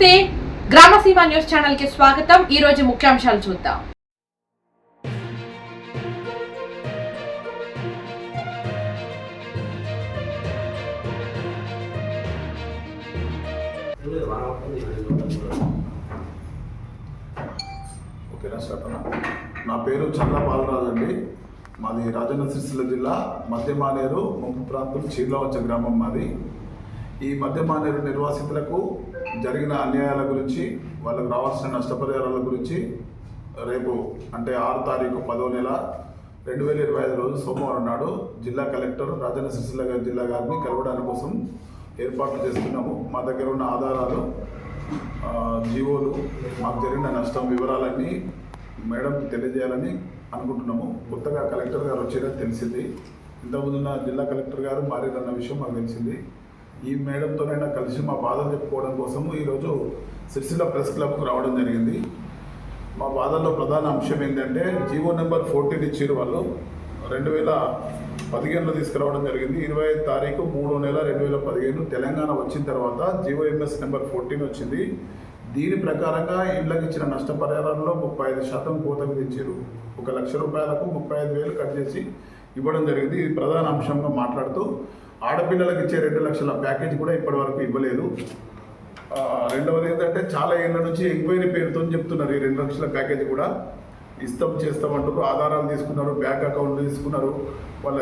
నమస్తే. గ్రామసీమ న్యూస్ ఛానల్కి స్వాగతం. ఈ రోజు ముఖ్యాంశాలు చూద్దాం. ఓకేనా నా పేరు చల్ల బాలరాజు అండి. మాది రాజన్న సిరిసిల్ల జిల్లా మధ్యమానేరు ముంపు ప్రాంతం చీర్లవంచ గ్రామం మాది. ఈ మధ్య మానేరు నిర్వాసితులకు జరిగిన అన్యాయాల గురించి వాళ్ళకు రావాల్సిన నష్టపరిహారాల గురించి రేపు అంటే ఆరు తారీఖు పదో నెల రెండు వేల ఇరవై ఐదు రోజు సోమవారం నాడు జిల్లా కలెక్టర్ రాజన్న సిరిసిల్ల గారి జిల్లా గారిని కలవడానికి కోసం ఏర్పాట్లు చేస్తున్నాము. మా దగ్గర ఉన్న ఆధారాలు జీవోలు మాకు జరిగిన నష్టం వివరాలన్నీ మేడం తెలియజేయాలని అనుకుంటున్నాము. కొత్తగా కలెక్టర్ గారు వచ్చేదని తెలిసింది. ఇంతకుముందున్న జిల్లా కలెక్టర్ గారు మారేదన్న విషయం మాకు తెలిసింది. ఈ మేడంతోనైనా కలిసి మా బాధలు చెప్పుకోవడం కోసము ఈరోజు సిరిసిల్ల ప్రెస్ క్లబ్కు రావడం జరిగింది. మా బాధల్లో ప్రధాన అంశం ఏంటంటే జీవో నెంబర్ ఫోర్టీన్ ఇచ్చారు వాళ్ళు. రెండు వేల పదిహేనులో తీసుకురావడం జరిగింది. ఇరవై ఐదు తారీఖు మూడో నెల రెండు వేల పదిహేను తెలంగాణ వచ్చిన తర్వాత జీవో ఎంఎస్ నెంబర్ ఫోర్టీన్ వచ్చింది. దీని ప్రకారంగా ఇళ్ళకి ఇచ్చిన నష్టపరిహారంలో ముప్పై ఐదు శాతం కోత విధించారు ఒక లక్ష రూపాయలకు ముప్పై ఐదు వేలు కట్ చేసి ఇవ్వడం జరిగింది. ఇది ప్రధాన అంశంగా మాట్లాడుతూ ఆడపిల్లలకు ఇచ్చే రెండు లక్షల ప్యాకేజ్ కూడా ఇప్పటివరకు ఇవ్వలేదు. రెండవది ఏంటంటే చాలా ఏళ్ళ నుంచి ఎంక్వైరీ పేరుతో చెప్తున్నారు ఈ రెండు లక్షల ప్యాకేజ్ కూడా. ఇస్తాం చేస్తాం అంటారు ఆధారాలు తీసుకున్నారు బ్యాంక్ అకౌంట్లు తీసుకున్నారు వాళ్ళ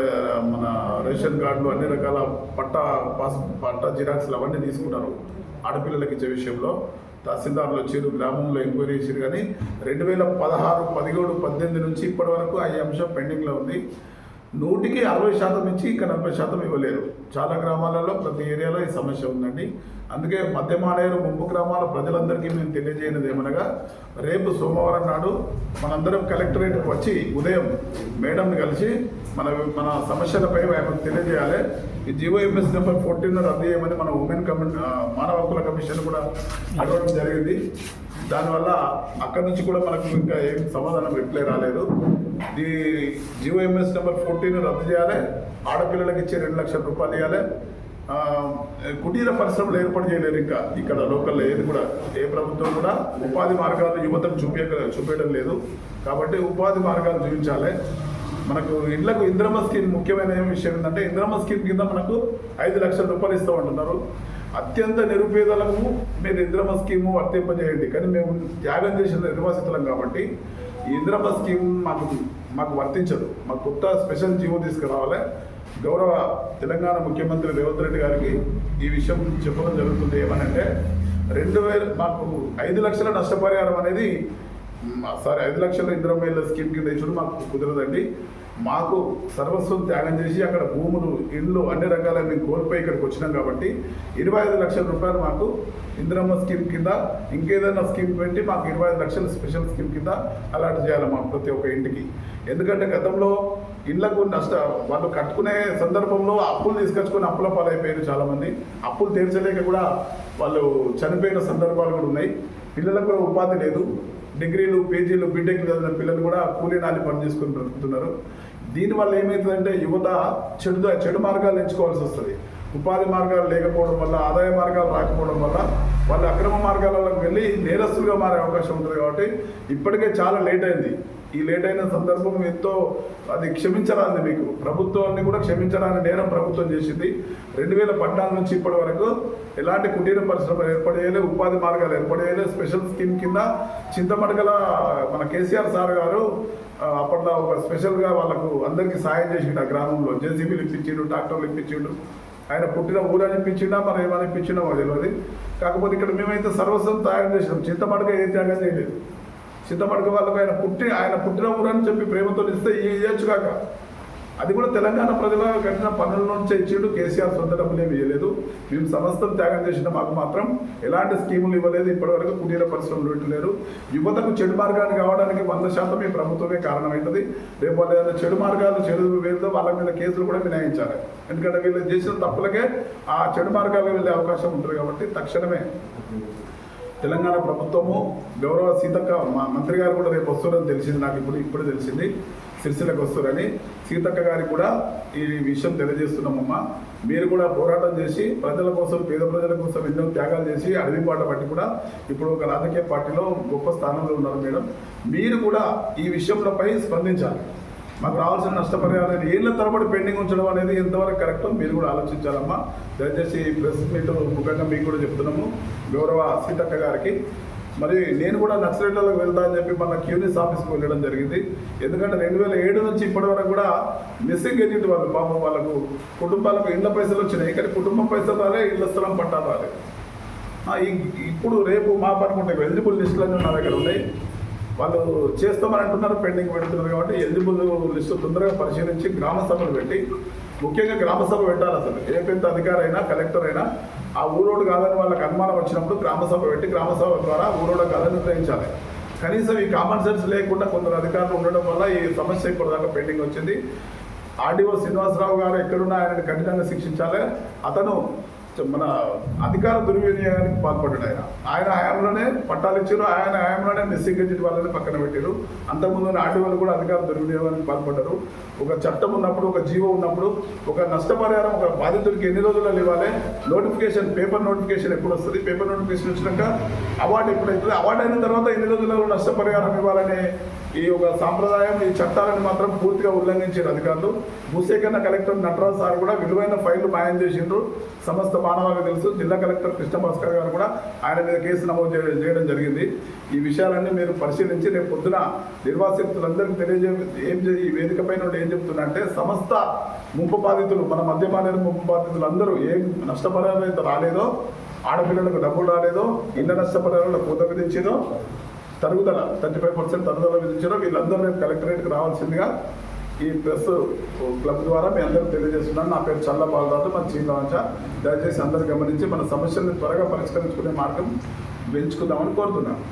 మన రేషన్ కార్డులు అన్ని రకాల పట్టా పాస్ పట్టా జిరాక్స్లు అవన్నీ తీసుకున్నారు ఆడపిల్లలకి ఇచ్చే విషయంలో. తహసీల్దార్లు వచ్చారు గ్రామంలో ఎంక్వైరీ చేశారు కానీ రెండు వేల పదహారు పదిహేడు పద్దెనిమిది నుంచి ఇప్పటి వరకు ఆ అంశం పెండింగ్లో ఉంది. నూటికి అరవై శాతం ఇచ్చి ఇంకా నలభై శాతం ఇవ్వలేరు. చాలా గ్రామాలలో ప్రతి ఏరియాలో ఈ సమస్య ఉందండి. అందుకే మధ్య ముంపు గ్రామాల ప్రజలందరికీ మేము తెలియజేయనిది ఏమనగా రేపు సోమవారం నాడు మనందరం కలెక్టరేట్కి వచ్చి ఉదయం మేడంని కలిసి మన మన సమస్యలపై ఆమెకు తెలియజేయాలి. ఈ జీవోఎంఎస్ నెంబర్ ఫోర్టీన్ రద్దు చేయమని మన ఉమెన్ కమిషన్ మానవ హక్కుల కమిషన్ కూడా అడగడం జరిగింది. దానివల్ల అక్కడి నుంచి కూడా మనకు ఇంకా ఏం సమాధానం రిప్లై రాలేదు. ఈ జియోఎంఎస్ నెంబర్ ఫోర్టీన్ రద్దు చేయాలి. ఆడపిల్లలకి ఇచ్చే రెండు లక్షల రూపాయలు ఇవ్వాలి. కుటీర పరిశ్రమలు ఏర్పాటు చేయలేరు ఇంకా. ఇక్కడ లోకల్లో ఏది కూడా ఏ ప్రభుత్వం కూడా ఉపాధి మార్గాలు యువతకు చూపే చూపేయడం లేదు. కాబట్టి ఉపాధి మార్గాలు చూపించాలి. మనకు ఇళ్ళకు ఇంద్రమ స్కీమ్ ముఖ్యమైన విషయం ఏంటంటే ఇంద్రమ్మ స్కీమ్ కింద మనకు ఐదు లక్షల రూపాయలు ఇస్తామంటున్నారు అత్యంత నిరుపేదలకు మీరు ఇంద్రమ్మ స్కీము వర్తింపజేయండి. కానీ మేము త్యాగం చేసిన నిర్వాసితులం కాబట్టి ఈ ఇంద్రమ్మ స్కీమ్ మాకు మాకు వర్తించదు. మాకు కొత్త స్పెషల్ జీవో తీసుకురావాలి. గౌరవ తెలంగాణ ముఖ్యమంత్రి రేవంత్ రెడ్డి గారికి ఈ విషయం చెప్పడం జరుగుతుంది. ఏమనంటే రెండు వేల మాకు ఐదు లక్షల నష్టపరిహారం అనేది సారీ ఐదు లక్షల ఇంద్రమ్మ ఇళ్ళ స్కీమ్ కింద ఇచ్చుడు మాకు కుదరదండి. మాకు సర్వస్వం త్యాగం చేసి అక్కడ భూములు ఇళ్ళు అన్ని రకాల మేము కోల్పోయి ఇక్కడికి వచ్చినాం కాబట్టి ఇరవై ఐదు లక్షల రూపాయలు మాకు ఇంద్రమ్మ స్కీమ్ కింద ఇంకేదైనా స్కీమ్ పెట్టి మాకు ఇరవై ఐదు లక్షల స్పెషల్ స్కీమ్ కింద అలాట్ చేయాలి మాకు ప్రతి ఒక్క ఇంటికి. ఎందుకంటే గతంలో ఇళ్ళకు నష్ట వాళ్ళు కట్టుకునే సందర్భంలో అప్పులు తీసుకొచ్చుకొని అప్పుల పాలైపోయారు చాలామంది. అప్పులు తీర్చలేక కూడా వాళ్ళు చనిపోయిన సందర్భాలు కూడా ఉన్నాయి. పిల్లలకు కూడా ఉపాధి లేదు. డిగ్రీలు పీజీలు బీటెక్ చదివిన పిల్లలు కూడా కూలీనాలి పని చేసుకుని బ్రతుకుతున్నారు. దీనివల్ల ఏమవుతుందంటే యువత చెడు చెడు మార్గాలు ఎంచుకోవాల్సి వస్తుంది. ఉపాధి మార్గాలు లేకపోవడం వల్ల ఆదాయ మార్గాలు రాకపోవడం వల్ల వాళ్ళు అక్రమ మార్గాలకు వెళ్ళి నేరస్తులుగా మారే అవకాశం ఉంటుంది కాబట్టి ఇప్పటికే చాలా లేట్ అయింది. ఈ లేట్ అయిన సందర్భం ఎంతో అది క్షమించరాంది మీకు. ప్రభుత్వాన్ని కూడా క్షమించరాని నేరం ప్రభుత్వం చేసింది. రెండు వేల పద్నాలుగు నుంచి ఇప్పటి వరకు ఎలాంటి కుటీర పరిశ్రమలు ఏర్పడేయలే ఉపాధి మార్గాలు ఏర్పడేయలే స్పెషల్ స్కీమ్ కింద చింతమడగల మన కేసీఆర్ సార్ గారు అప్పట్లో ఒక స్పెషల్గా వాళ్ళకు అందరికీ సాయం చేసిండు ఆ గ్రామంలో. జేసీబీలు ఇప్పించిండు ట్రాక్టర్లు ఇప్పించిండు ఆయన పుట్టిన ఊరు అనిపించినా మనం ఏమనిపించినా తెలియదు కాకపోతే ఇక్కడ మేమైతే సర్వస్వం తయారు చేసినాం. చింతమడగ ఏ త్యాగం చేయలేదు. చింతమడక వాళ్ళకు ఆయన పుట్టి ఆయన పుట్టిన ఊరని చెప్పి ప్రేమతో ఇస్తే ఇవ్వచ్చు కాక. అది కూడా తెలంగాణ ప్రజల కట్టిన పనుల నుంచి ఇచ్చిండు. కేసీఆర్ సొంత డబ్బులు ఏమి ఇవ్వలేదు మేము సమస్తం త్యాగం చేసిన మాకు మాత్రం ఎలాంటి స్కీములు ఇవ్వలేదు. ఇప్పటివరకు కుటీర పరిశ్రమలు పెట్టలేరు. యువతకు చెడు మార్గాన్ని కావడానికి వంద శాతం ఈ ప్రభుత్వమే కారణమవుతుంది రేపు వాళ్ళు ఏదైనా చెడు మార్గాలు చెడు వేరుతో వాళ్ళ మీద కేసులు కూడా వినాయించాలి ఎందుకంటే వీళ్ళు చేసిన తప్పులకే ఆ చెడు మార్గాలకు వెళ్ళే అవకాశం ఉంటుంది కాబట్టి తక్షణమే తెలంగాణ ప్రభుత్వము గౌరవ సీతక్క మా మంత్రి గారు కూడా రేపు వస్తారని తెలిసింది నాకు ఇప్పుడు ఇప్పుడు తెలిసింది. సిరిసిలకు వస్తారని సీతక్క గారికి కూడా ఈ విషయం తెలియజేస్తున్నామమ్మా. మీరు కూడా పోరాటం చేసి ప్రజల కోసం పేద ప్రజల కోసం ఎన్నో త్యాగాలు చేసి అడవి పాట పట్టి కూడా ఇప్పుడు ఒక రాజకీయ పార్టీలో గొప్ప స్థానంలో ఉన్నారు మేడం. మీరు కూడా ఈ విషయంలోపై స్పందించాలి. మాకు రావాల్సిన నష్టపరిహారాన్ని ఏళ్ళ తరబడి పెండింగ్ ఉంచడం అనేది ఎంతవరకు కరెక్టో మీరు కూడా ఆలోచించాలమ్మా. దయచేసి ప్రెస్ మీట్ ముఖంగా మీకు కూడా చెప్తున్నాము. గౌరవ సీతక్క గారికి. మరి నేను కూడా నక్సలైట్లకు వెళ్తా అని చెప్పి మన క్యూనిస్ ఆఫీస్కి వెళ్ళడం జరిగింది. ఎందుకంటే రెండు వేల ఏడు నుంచి ఇప్పటి వరకు కూడా మిస్సింగ్ ఏజెంట్ వాళ్ళు పాపం వాళ్ళకు కుటుంబాలకు ఇళ్ళ పైసలు వచ్చినాయి. కానీ కుటుంబం పైసలు రాలే ఇళ్ళ స్థలం పట్టాలి ఇప్పుడు రేపు మా పనుకుంటే ఎలిజిబుల్ లిస్టులన్నీ నా దగ్గర ఉన్నాయి. వాళ్ళు చేస్తామని అంటున్నారు పెండింగ్ పెడుతున్నారు కాబట్టి ఎలిజిబుల్ లిస్టు తొందరగా పరిశీలించి గ్రామ సభలు పెట్టి ముఖ్యంగా గ్రామ సభ పెట్టాలి అసలు. ఏ పెద్ద అధికారి అయినా కలెక్టర్ అయినా ఆ ఊరోడు కాదని వాళ్ళకి అనుమానం వచ్చినప్పుడు గ్రామ సభ పెట్టి గ్రామ సభ ద్వారా ఊరోడు కాదని నిర్ణయించాలి. కనీసం ఈ కామన్ సెన్స్ లేకుండా కొందరు అధికారులు ఉండడం వల్ల ఈ సమస్య ఇప్పటిదాకా పెండింగ్ వచ్చింది. ఆర్డీఓ శ్రీనివాసరావు గారు ఎక్కడున్నా ఆయనను కఠినంగా శిక్షించాలి. అతను మన అధికార దుర్వినియోగానికి పాల్పడ్డాడు ఆయన. ఆయన హయాంలోనే పట్టాలు ఇచ్చారు. ఆయన హయాంలోనే మిస్సింగ్ వాళ్ళని పక్కన పెట్టారు. అంతకుముందు నాటి వాళ్ళు కూడా అధికార దుర్వినియోగానికి పాల్పడ్డారు. ఒక చట్టం ఉన్నప్పుడు ఒక జీవో ఉన్నప్పుడు ఒక నష్టపరిహారం ఒక బాధితుడికి ఎన్ని రోజుల్లో ఇవ్వాలి? నోటిఫికేషన్ పేపర్ నోటిఫికేషన్ ఎప్పుడు వస్తుంది? పేపర్ నోటిఫికేషన్ వచ్చినాక అవార్డు ఎప్పుడైతుంది? అవార్డు అయిన తర్వాత ఎన్ని రోజుల్లో నష్టపరిహారం ఇవ్వాలనే ఈ యొక్క సాంప్రదాయం ఈ చట్టాలను మాత్రం పూర్తిగా ఉల్లంఘించారు అధికారులు. భూసేకరణ కలెక్టర్ నటరాజ్ సార్ కూడా విలువైన ఫైళ్ళు మాయం చేసిండ్రు. సమస్త మానవాళికి తెలుసు. జిల్లా కలెక్టర్ కృష్ణ భాస్కర్ గారు కూడా ఆయన మీద కేసు నమోదు చేయడం జరిగింది. ఈ విషయాలన్నీ మీరు పరిశీలించి రేపు పొద్దున నిర్వాసితులందరికీ తెలియజే ఏం ఈ వేదిక పైన ఏం చెప్తున్నా అంటే సమస్త ముంపు బాధితులు మన మద్యపాన ముంపు బాధితులు అందరూ ఏం నష్టపరిహారం అయితే రాలేదో ఆడపిల్లలకు డబ్బులు రాలేదో ఇళ్ళ నష్టపరిహారంలో కూత విధించిందో తరుగుదల థర్టీ ఫైవ్ పర్సెంట్ తరుగుదల విధించారో వీళ్ళందరూ రేపు కలెక్టరేట్కి రావాల్సిందిగా ఈ ప్రెస్ క్లబ్ ద్వారా మీ అందరికీ తెలియజేస్తున్నాను. నా పేరు చల్ల బాలరాజు మన చీలవంచ దయచేసి అందరూ గమనించి మన సమస్యలను త్వరగా పరిష్కరించుకునే మార్గం పెంచుకుందామని కోరుతున్నాను.